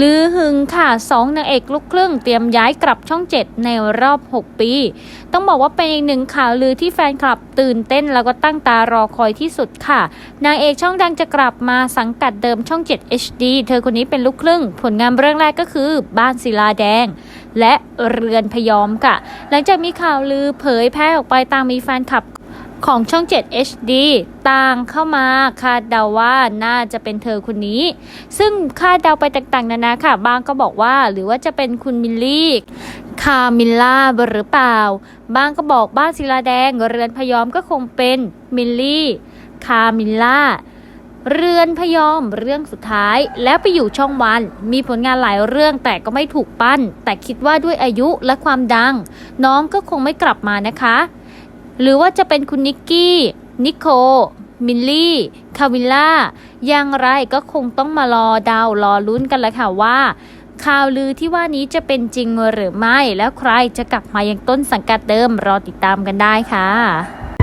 ลือหึงค่ะสองนางเอกลูกครึ่งเตรียมย้ายกลับช่อง 7 ในรอบ 6 ปี ต้องบอกว่าเป็นอีกหนึ่งข่าวลือที่แฟนคลับตื่นเต้นแล้วก็ตั้งตารอคอยที่สุดค่ะ นางเอกช่องดังจะกลับมาสังกัดเดิมช่อง 7 HD เธอคนนี้เป็นลูกครึ่ง ผลงานเรื่องแรกก็คือบ้านศิลาแดง และเรือนพยอมค่ะ หลังจากมีข่าวลือเผยแพร่ออกไปตามมีแฟนคลับ ของช่อง 7 HD ต่างเข้ามาคาดเดาว่าน่าจะเป็นเธอคนนี้ ซึ่งคาดเดาไปต่างๆนานาค่ะ บางก็บอกว่าหรือว่าจะเป็นคุณมิลลี่คามิลล่าหรือเปล่า บางก็บอกบ้านศิลาแดงเรือนพยอมก็คงเป็นมิลลี่คามิลล่าเรือนพยอมเรื่องสุดท้าย แล้วไปอยู่ช่องวัน มีผลงานหลายเรื่องแต่ก็ไม่ถูกปั้น แต่คิดว่าด้วยอายุและความดัง น้องก็คงไม่กลับมานะคะ หรือว่าจะเป็นคุณนิกกี้ นิโค มิลลี่ คาวิลล่า อย่างไรก็คงต้องมารอดาวรอลุ้นกันแล้วค่ะว่า ข่าวลือที่ว่านี้จะเป็นจริงหรือไม่ แล้วใครจะกลับมายังต้นสังกัดเดิมรอติดตามกันได้ค่ะ